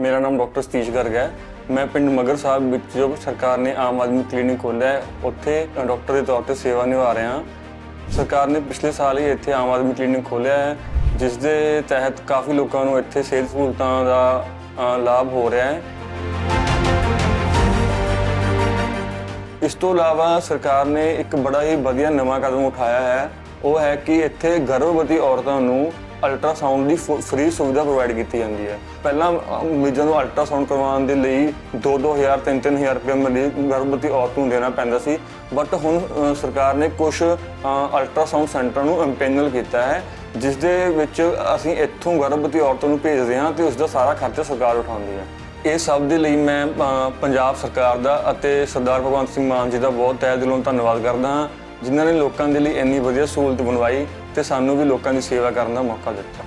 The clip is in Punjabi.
ਮੇਰਾ ਨਾਮ ਡਾਕਟਰ ਸਤੀਸ਼ ਗਰਗ ਹੈ। ਮੈਂ ਪਿੰਡ ਮਗਰ ਸਾਹਿਬ ਵਿੱਚ ਜੋ ਸਰਕਾਰ ਨੇ ਆਮ ਆਦਮੀ ਕਲੀਨਿਕ ਖੋਲ੍ਹਿਆ ਹੈ, ਉੱਥੇ ਡਾਕਟਰ ਦੇ ਤੌਰ ਤੇ ਸੇਵਾ ਨਿਭਾ ਰਿਹਾ ਹਾਂ। ਸਰਕਾਰ ਨੇ ਪਿਛਲੇ ਸਾਲ ਹੀ ਇੱਥੇ ਆਮ ਆਦਮੀ ਕਲੀਨਿਕ ਖੋਲ੍ਹਿਆ ਹੈ, ਜਿਸ ਦੇ ਤਹਿਤ ਕਾਫੀ ਲੋਕਾਂ ਨੂੰ ਇੱਥੇ ਸਿਹਤ ਸਹੂਲਤਾਂ ਦਾ ਲਾਭ ਹੋ ਰਿਹਾ ਹੈ। ਇਸ ਤੋਂ ਇਲਾਵਾ ਸਰਕਾਰ ਨੇ ਇੱਕ ਬੜਾ ਹੀ ਵਧੀਆ ਨਵਾਂ ਕਦਮ ਉਠਾਇਆ ਹੈ। ਉਹ ਹੈ ਕਿ ਇੱਥੇ ਗਰਭਵਤੀ ਔਰਤਾਂ ਨੂੰ ਅਲਟਰਾਸਾਊਂਡ ਦੀ ਫ੍ਰੀ ਸੁਵਿਧਾ ਪ੍ਰੋਵਾਈਡ ਕੀਤੀ ਜਾਂਦੀ ਹੈ। ਪਹਿਲਾਂ ਮਰੀਜ਼ਾਂ ਨੂੰ ਅਲਟਰਾਸਾਊਂਡ ਕਰਵਾਉਣ ਦੇ ਲਈ 2-2000 3-3000 ਰੁਪਏ ਮਰੀਜ਼ ਗਰਭਵਤੀ ਔਰਤ ਨੂੰ ਦੇਣਾ ਪੈਂਦਾ ਸੀ। ਬਟ ਹੁਣ ਸਰਕਾਰ ਨੇ ਕੁਝ ਅਲਟਰਾਸਾਊਂਡ ਸੈਂਟਰ ਨੂੰ ਇੰਪੈਨਲ ਕੀਤਾ ਹੈ, ਜਿਸ ਦੇ ਵਿੱਚ ਅਸੀਂ ਇੱਥੋਂ ਗਰਭਵਤੀ ਔਰਤ ਨੂੰ ਭੇਜਦੇ ਹਾਂ ਤੇ ਉਸ ਦਾ ਸਾਰਾ ਖਰਚਾ ਸਰਕਾਰ ਉਠਾਉਂਦੀ ਹੈ। ਇਹ ਸਭ ਦੇ ਲਈ ਮੈਂ ਪੰਜਾਬ ਸਰਕਾਰ ਦਾ ਅਤੇ ਸਰਦਾਰ ਭਗਵੰਤ ਸਿੰਘ ਮਾਨ ਜੀ ਦਾ ਬਹੁਤ ਤਹਿ ਦਿਲੋਂ ਧੰਨਵਾਦ ਕਰਦਾ ਹਾਂ। ਜਿਨ੍ਹਾਂ ਨੇ ਲੋਕਾਂ ਦੇ ਲਈ ਇੰਨੀ ਵਧੀਆ ਸਹੂਲਤ ਬਣਵਾਈ ਤੇ ਸਾਨੂੰ ਵੀ ਲੋਕਾਂ ਦੀ ਸੇਵਾ ਕਰਨ ਦਾ ਮੌਕਾ ਦਿੱਤਾ।